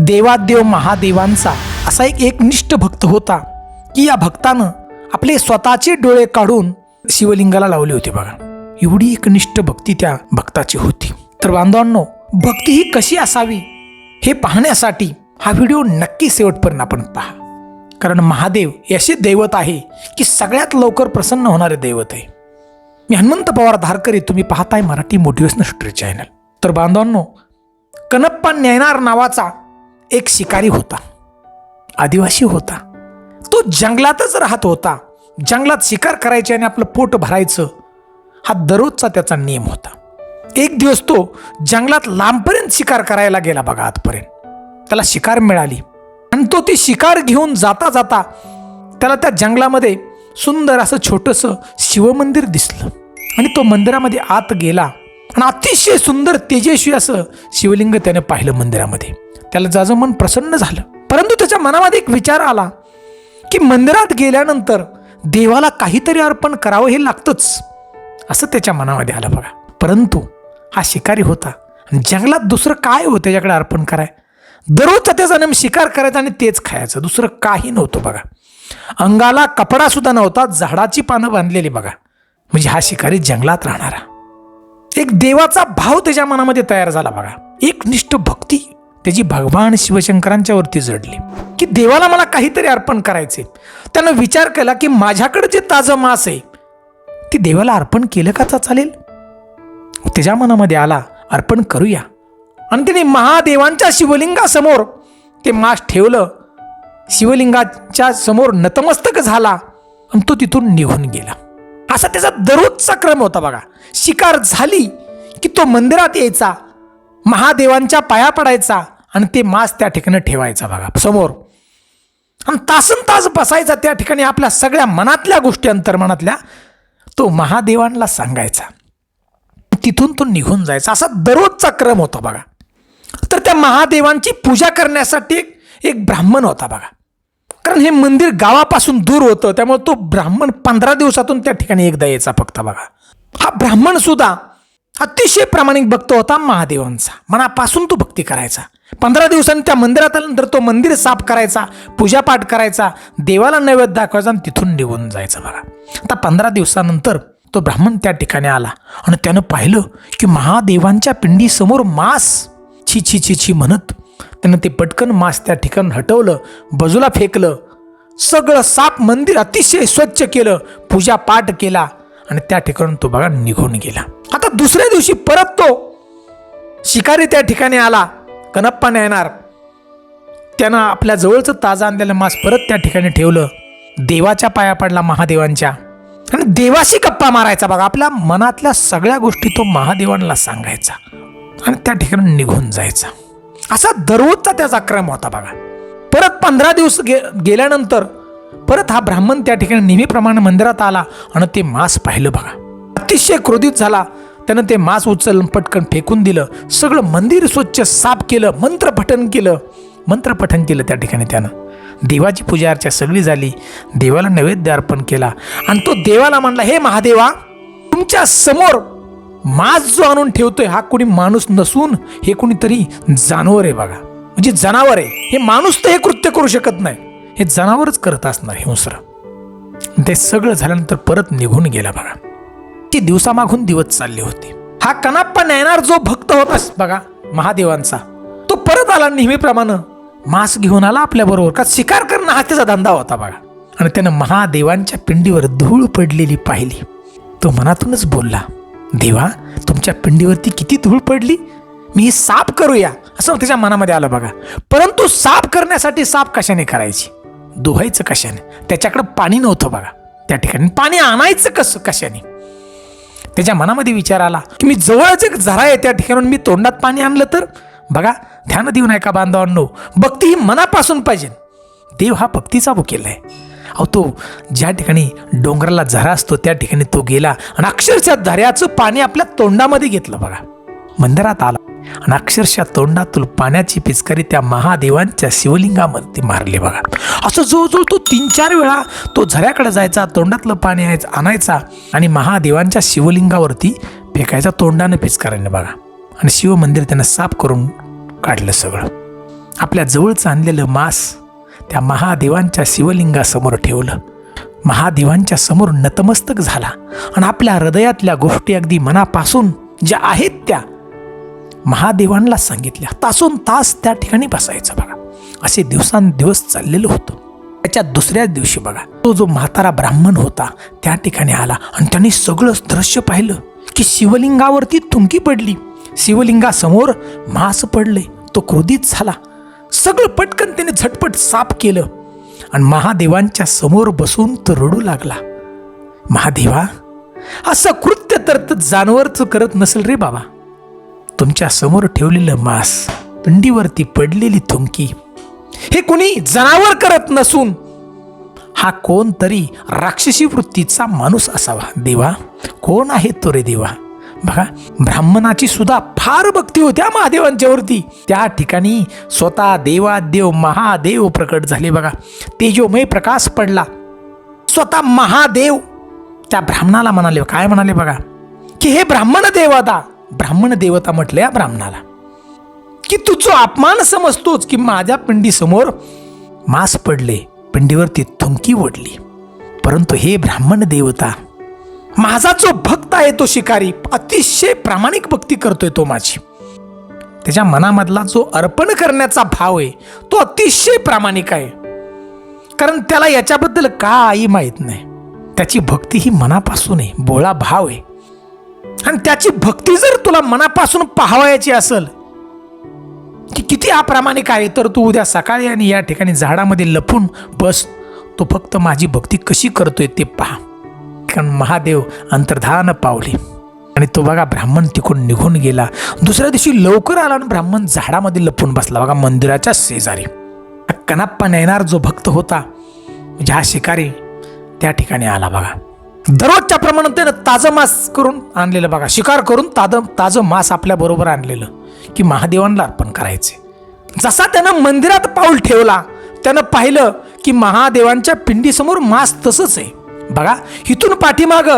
देवादेव महादेवांचा असा एक एकनिष्ठ भक्त होता की या भक्तानं आपले स्वतःचे डोळे काढून शिवलिंगाला लावले होते बघा. एवढी एकनिष्ठ भक्ती त्या भक्ताची होती. तर बांधवांनो भक्ती ही कशी असावी हे पाहण्यासाठी हा व्हिडिओ नक्की शेवटपर्यंत आपण पहा. कारण महादेव हे असे दैवत आहे की सगळ्यात लवकर प्रसन्न होणारे दैवत आहे. मी हनुमंत पवार धारकरी तुम्ही पाहताय मराठी मोटिवेशनल स्टोरी चॅनल. तर बांधवांनो कनप्पा न्यायनार नावाचा एक शिकारी होता. आदिवासी होता. तो जंगलातच राहत होता. जंगलात शिकार करायची आणि आपलं पोट भरायचं. हा दररोजचा त्याचा नियम होता. एक दिवस तो जंगलात लांबपर्यंत शिकार करायला गेला बघा आतपर्यंत. त्याला शिकार मिळाली. आणि तो ती शिकार घेऊन जाता जाता त्याला त्या जंगलामध्ये सुंदर असं छोटंसं शिवमंदिर दिसलं. आणि तो मंदिरामध्ये आत गेला. आणि अतिशय सुंदर तेजस्वी असं शिवलिंग त्याने पाहिलं मंदिरामध्ये. त्याला जाजं मन प्रसन्न झालं. परंतु त्याच्या मनामध्ये एक विचार आला की मंदिरात गेल्यानंतर देवाला काहीतरी अर्पण करावं हे लागतंच. असं त्याच्या मनामध्ये आलं बघा. परंतु हा शिकारी होता. आणि जंगलात दुसरं काय होतं त्याच्याकडे अर्पण कराय? दररोजचा त्याचा नेम शिकार करायचा आणि तेच खायचं. दुसरं काही नव्हतं बघा. अंगाला कपडासुद्धा नव्हता. झाडाची पानं बांधलेली बघा. म्हणजे हा शिकारी जंगलात राहणारा. एक देवाचा भाव त्याच्या मनामध्ये तयार झाला बघा. एक निष्ठ भक्ती त्याची भगवान शिवशंकरांच्या वरती जडली. की देवाला मला काहीतरी अर्पण करायचे त्यानं विचार केला की माझ्याकडे जे ताजं मांस आहे ते देवाला अर्पण केलं का चालेल? त्याच्या मनामध्ये आला अर्पण करूया. आणि त्याने महादेवांच्या शिवलिंगासमोर ते मांस ठेवलं. शिवलिंगाच्या समोर नतमस्तक झाला आणि तो तिथून निघून गेला. असा त्याचा दररोजचा क्रम होता बघा. शिकार झाली की तो मंदिरात यायचा महादेवांच्या पाया पडायचा आणि ते मांस त्या ठिकाणी ठेवायचा बघा समोर. आणि तासन तास बसायचा त्या ठिकाणी आपल्या सगळ्या मनातल्या गोष्टी अंतर्मनातल्या तो महादेवांना सांगायचा. तिथून तो निघून जायचा. असा दररोजचा क्रम होता बघा. तर त्या महादेवांची पूजा करण्यासाठी एक एक ब्राह्मण होता बघा. कारण हे मंदिर गावापासून दूर होतं त्यामुळे तो ब्राह्मण पंधरा दिवसातून त्या ठिकाणी एकदा यायचा फक्त बघा. हा ब्राह्मण सुद्धा अतिशय प्रामाणिक भक्त होता महादेवांचा. मनापासून तो भक्ती करायचा. पंधरा दिवसांनी त्या मंदिरात आल्यानंतर तो मंदिर साफ करायचा पूजापाठ करायचा देवाला नैवेद्य दाखवायचा आणि तिथून निघून जायचा बघा. आता पंधरा दिवसानंतर तो ब्राह्मण त्या ठिकाणी आला आणि त्यानं पाहिलं की महादेवांच्या पिंडीसमोर मास छी छी छी छी म्हणत त्यानं ते पटकन मांस त्या ठिकाणी हटवलं बाजूला फेकलं. सगळं साप मंदिर अतिशय स्वच्छ केलं पूजा पाठ केला आणि त्या ठिकाणी तो बघा निघून गेला. आता दुसऱ्या दिवशी परत तो शिकारी त्या ठिकाणी आला. कनप्पा येणार. त्यानं आपल्या जवळचं ताजा आणलेलं मांस परत त्या ठिकाणी ठेवलं. देवाच्या पाया पडला महादेवांच्या. आणि देवाशी गप्पा मारायचा बघा आपल्या मनातल्या सगळ्या गोष्टी तो महादेवांना सांगायचा आणि त्या ठिकाणी निघून जायचा. असा दररोजचा त्याचा क्रम होता बघा. परत पंधरा दिवस गे गेल्यानंतर परत हा ब्राह्मण त्या ठिकाणी नेहमीप्रमाणे मंदिरात आला आणि ते मांस पाहिलं बघा. अतिशय क्रोधित झाला. त्यानं ते मांस उचलून पटकन फेकून दिलं. सगळं मंदिर स्वच्छ साफ केलं मंत्रपठन केलं. मंत्रपठन केलं त्या ठिकाणी त्यानं. देवाची पूजा अर्चा सगळी झाली. देवाला नैवेद्य अर्पण केला. आणि तो देवाला म्हणला हे महादेवा तुमच्यासमोर मांस जो आणून ठेवतोय हा कोणी माणूस नसून हे कोणीतरी जानवर आहे बघा. म्हणजे जनावर आहे. हे माणूस तर हे कृत्य करू शकत नाही. हे जनावरच करत असणार हिंसर ते सगळं झाल्यानंतर परत निघून गेला बघा. ती दिवसामागून दिवस चालले होते. हा कनाप्पा नयनार जो भक्त होता बघा महादेवांचा तो परत आला नेहमीप्रमाणे. मांस घेऊन आला आपल्या बरोबर का शिकार करणं हा त्याचा धंदा होता बघा. आणि त्यानं महादेवांच्या पिंडीवर धूळ पडलेली पाहिली. तो मनातूनच बोलला देवा तुमच्या पिंडीवरती किती धूळ पडली? मी ही साफ करूया असं त्याच्या मनामध्ये आलं बघा. परंतु साफ करण्यासाठी साफ कशाने करायची? धुवायचं कशाने? त्याच्याकडं पाणी नव्हतं बघा. त्या ठिकाणी पाणी आणायचं कसं कशाने? त्याच्या मनामध्ये विचार आला की मी जवळच एक झरा आहे त्या ठिकाणून मी तोंडात पाणी आणलं तर? बघा ध्यान देऊ नये का बांधवांनो भक्ती ही मनापासून पाहिजे. देव हा भक्तीचा वकील आहे. अहो तो ज्या ठिकाणी डोंगराला झरा असतो त्या ठिकाणी तो गेला आणि अक्षरशः झऱ्याचं पाणी आपल्या तोंडामध्ये घेतलं बघा. मंदिरात आला आणि अक्षरशः तोंडातून पाण्याची पिचकारी त्या महादेवांच्या शिवलिंगामध्ये मारली बघा. असं जवळजवळ तो तीन चार वेळा तो झऱ्याकडे जायचा तोंडातलं पाणी आणायचा आणि महादेवांच्या शिवलिंगावरती फेकायचा तोंडानं पिचकाराने बघा. आणि शिवमंदिर त्यानं साफ करून काढलं सगळं. आपल्या जवळचं आणलेलं मांस त्या महादेवांच्या शिवलिंगासमोर ठेवलं. महादेवांच्या समोर नतमस्तक झाला आणि आपल्या हृदयातल्या गोष्टी अगदी मनापासून ज्या आहेत त्या महादेवांना सांगितल्या. तासून तास त्या ठिकाणी बसायचं बघा. असे दिवसांदिवस चाललेलं होतं. त्याच्या दुसऱ्याच दिवशी बघा तो जो म्हातारा ब्राह्मण होता त्या ठिकाणी आला आणि त्यांनी सगळं दृश्य पाहिलं की शिवलिंगावरती थुंकी पडली. शिवलिंगासमोर मांस पडले तो क्रोधित झाला. सगळं पटकन त्याने झटपट साफ केलं. आणि महादेवांच्या समोर बसून तो रडू लागला. महादेवा असं कृत्य तर जानवरच करत नसेल रे बाबा. तुमच्यासमोर ठेवलेलं मांस पिंडीवरती पडलेली थुंकी हे कुणी जनावर करत नसून हा कोणतरी राक्षसी वृत्तीचा माणूस असावा. देवा कोण आहे तो रे देवा? बघा ब्राह्मणाची सुद्धा फार भक्ती होत्या महादेवांच्यावरती. त्या ठिकाणी स्वतः देवादेव महादेव प्रकट झाले बघा. तेजोमय प्रकाश पडला. स्वतः महादेव त्या ब्राह्मणाला म्हणाले काय म्हणाले बघा की हे ब्राह्मण देवता ब्राह्मण देवता म्हटलं या ब्राह्मणाला की तुझं अपमान समजतोच की माझ्या पिंडीसमोर मांस पडले पिंडीवरती थुंकी ओढली. परंतु हे ब्राह्मण देवता माझा जो भक्त आहे तो शिकारी अतिशय प्रामाणिक भक्ती करतोय तो माझी. त्याच्या मनामधला जो अर्पण करण्याचा भाव आहे तो अतिशय प्रामाणिक आहे. कारण त्याला याच्याबद्दल काही माहीत नाही. त्याची भक्ती ही मनापासून आहे बोळा भाव आहे. आणि त्याची भक्ती जर तुला मनापासून पाहावयाची असेल की किती अप्रामाणिक आहे तर तू उद्या सकाळी आणि या ठिकाणी झाडामध्ये लपून बस तो फक्त माझी भक्ती कशी करतोय ते पहा. कारण महादेव अंतर्धान पावले. आणि तो बघा ब्राह्मण तिकडून निघून गेला. दुसऱ्या दिवशी लवकर आला आणि ब्राह्मण झाडामध्ये लपून बसला. बघा मंदिराच्या शेजारी. कनाप्पा नेणार जो भक्त होता म्हणजे हा शिकारी त्या ठिकाणी आला बघा. दररोजच्या प्रमाणात त्यानं ताजं मांस करून आणलेलं बघा. शिकार करून ताजं ताजं मांस आपल्या बरोबर आणलेलं की महादेवांना अर्पण करायचे. जसा त्यानं मंदिरात पाऊल ठेवला त्यानं पाहिलं की महादेवांच्या पिंडीसमोर मांस तसंच आहे. बघा इथून पाठीमाग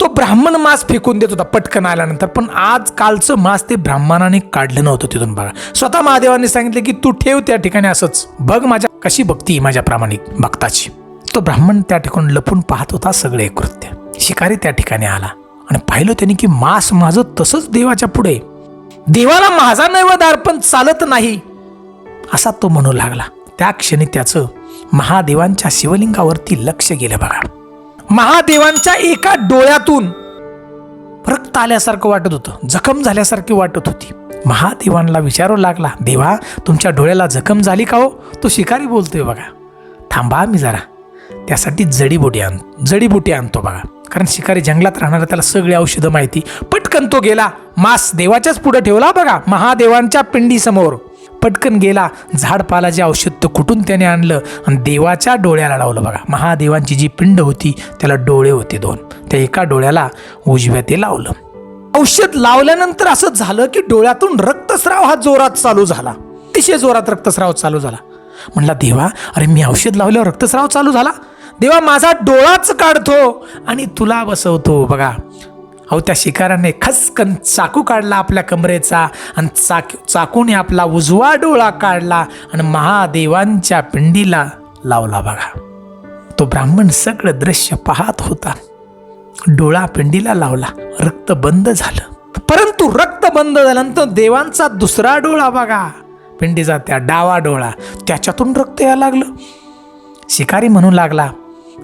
तो ब्राह्मण मांस फेकून देत होता पटकन आल्यानंतर. पण आज कालचं मांस ते ब्राह्मणाने काढलं नव्हतं तिथून बघा. स्वतः महादेवाने सांगितलं की तू ठेव त्या ठिकाणी असंच. बघ माझ्या कशी भक्ती माझ्या प्रामाणिक भक्ताची. तो ब्राह्मण त्या ठिकाणी लपून पाहत होता सगळे कृत्य. शिकारी त्या ठिकाणी आला आणि पाहिलं त्यांनी की मांस माझं तसंच देवाच्या पुढे. देवाला माझा नैवेद्य अर्पण चालत नाही. असा तो म्हणू लागला. त्या क्षणी त्याचं महादेवांच्या शिवलिंगावरती लक्ष गेलं बघा. महादेवांच्या एका डोळ्यातून रक्त आल्यासारखं वाटत होतं जखम झाल्यासारखी वाटत होती. महादेवांना विचारू लागला देवा तुमच्या डोळ्याला जखम झाली का हो? तो शिकारी बोलतोय बघा. थांबा मी जरा. त्यासाठी जडीबुटी आण जडीबुटी आणतो बघा. कारण शिकारी जंगलात राहणारा त्याला सगळी औषधं माहिती. पटकन तो गेला मास देवाच्याच पुढे ठेवला बघा महादेवांच्या पिंडीसमोर. पटकन गेला. झाडपालाचे औषध तर कुठून त्याने आणलं? आणि देवाच्या डोळ्याला लावलं बघा. महादेवांची जी पिंड होती त्याला डोळे होते दोन. त्या एका डोळ्याला उजव्या ते लावलं. औषध लावल्यानंतर असं झालं की डोळ्यातून रक्तस्राव हा जोरात चालू झाला. अतिशय जोरात रक्तस्राव चालू झाला. म्हणला देवा अरे मी औषध लावल्यावर रक्तस्राव चालू झाला? देवा माझा डोळाच काढतो आणि तुला बसवतो. बघा अहो त्या शिकाराने खसकन चाकू काढला आपल्या कमरेचा आणि चाक चाकूने आपला उजवा डोळा काढला आणि महादेवांच्या पिंडीला लावला बघा. तो ब्राह्मण सगळं दृश्य पाहत होता. डोळा पिंडीला लावला. रक्त बंद झालं. परंतु रक्त बंद झाल्यानंतर देवांचा दुसरा डोळा बघा. पिंडीचा त्या डावा डोळा. त्याच्यातून रक्त यायला लागलं. शिकारी म्हणू लागला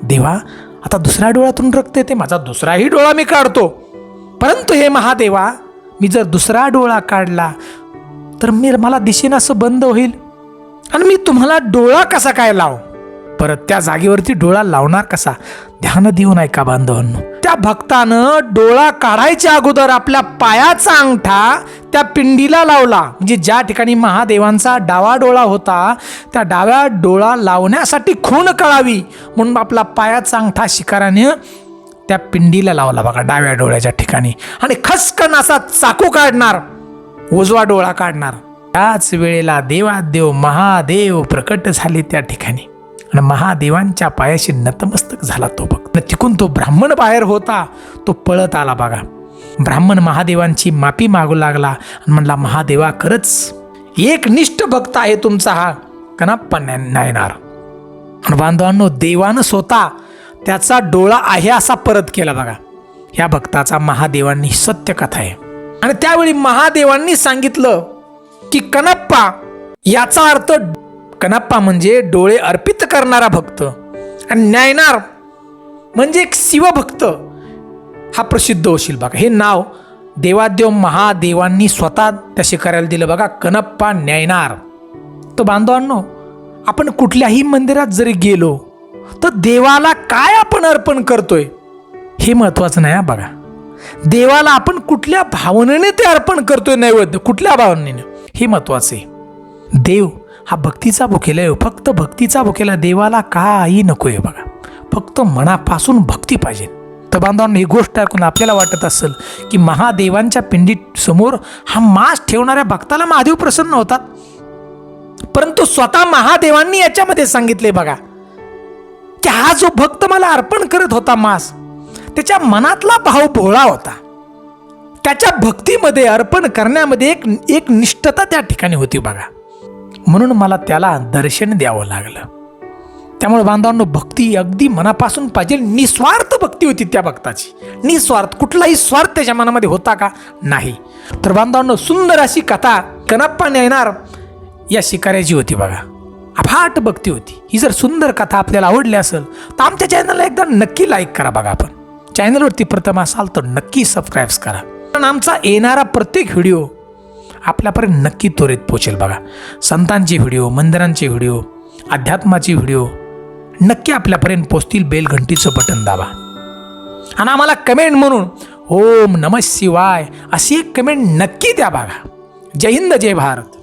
देवा आता दुसऱ्या डोळ्यातून रक्त येते. माझा दुसराही डोळा मी काढतो. परंतु हे महादेवा मी जर दुसरा डोळा काढला तर मी मला दिशेनं असं बंद होईल. आणि मी तुम्हाला डोळा कसा काय लाव? परत त्या जागेवरती डोळा लावणार कसा? ध्यान देऊन ऐका बांधवांनो? त्या भक्तानं डोळा काढायच्या अगोदर आपल्या पायाचा अंगठा त्या पिंडीला लावला. म्हणजे ज्या ठिकाणी महादेवांचा डावा डोळा होता त्या डाव्या डोळा लावण्यासाठी खून कळावी. म्हणून आपला पायाचा अंगठा शिकाराने त्या पिंडीला लावला बघा डाव्या डोळ्याच्या ठिकाणी. आणि खसकन असा चाकू काढणार उजवा डोळा काढणार. त्याच वेळेला देवादेव महादेव प्रकट झाले त्या ठिकाणी. आणि महादेवांच्या पायाशी नतमस्तक झाला तो भक्त तिकून तो ब्राह्मण बाहेर होता तो पळत आला बघा. ब्राह्मण महादेवांची माफी मागू लागला आणि म्हणला महादेवा खरंच एक निष्ठ भक्त आहे तुमचा हा. कनाप्पा नाय- येणार आणि बांधवांनो देवानं स्वतः त्याचा डोळा आहे असा परत केला बघा. ह्या भक्ताचा महादेवांनी सत्य कथा आहे. आणि त्यावेळी महादेवांनी सांगितलं की कनप्पा याचा अर्थ कनप्पा म्हणजे डोळे अर्पित करणारा भक्त आणि न्यायनार म्हणजे एक शिवभक्त. हा प्रसिद्ध होशील बघा. हे नाव देवादेव महादेवांनी स्वतः त्या शिकारायला दिलं बघा कनप्पा न्यायनार. तर बांधवांनो आपण कुठल्याही मंदिरात जरी गेलो तर देवाला काय आपण अर्पण करतोय? हे महत्वाचं नाही हा बघा. देवाला आपण कुठल्या भावनेने ते अर्पण करतोय नैवेद्य? कुठल्या भावनेने? हे महत्वाचं आहे. देव हा भक्तीचा भुकेला आहे हो. फक्त भक्तीचा भुकेला देवाला काही नको आहे हो बघा. फक्त मनापासून भक्ती पाहिजे. तर बांधवांना ही गोष्ट ऐकून आपल्याला वाटत असेल की महादेवांच्या पिंडीत समोर हा मास ठेवणाऱ्या भक्ताला महादेव प्रसन्न होतात. परंतु स्वतः महादेवांनी याच्यामध्ये सांगितले बघा. की हा जो भक्त मला अर्पण करत होता मास त्याच्या मनातला भाव भोळा होता. त्याच्या भक्तीमध्ये अर्पण करण्यामध्ये एक एक निष्ठता त्या ठिकाणी होती बघा. म्हणून मला त्याला दर्शन द्यावं लागलं. त्यामुळे बांधवांनो भक्ती अगदी मनापासून पाहिजे. निस्वार्थ भक्ती होती त्या भक्ताची. निस्वार्थ कुठलाही स्वार्थ त्याच्या मनामध्ये होता का? नाही. तर बांधवांनो सुंदर अशी कथा कनाप्पा नेणार या शिकाऱ्याची होती बघा. अफाट भक्ती होती. ही जर सुंदर कथा आपल्याला आवडली असेल तर आमच्या चॅनलला एकदा नक्की लाईक करा बघा आपण. चॅनलवरती प्रथम असाल तर नक्की सबस्क्राईब करा. कारण आमचा येणारा प्रत्येक व्हिडिओ आपल्यापर्यंत नक्की त्वरित पोचेल बघा. संतांचे व्हिडिओ मंदिरांचे व्हिडिओ अध्यात्माचे व्हिडिओ नक्की आपल्यापर्यंत पोचतील बेलघंटीचं बटन दाबा. आणि आम्हाला कमेंट म्हणून ओम नम शिवाय अशी एक कमेंट नक्की द्या बघा. जय हिंद जय भारत.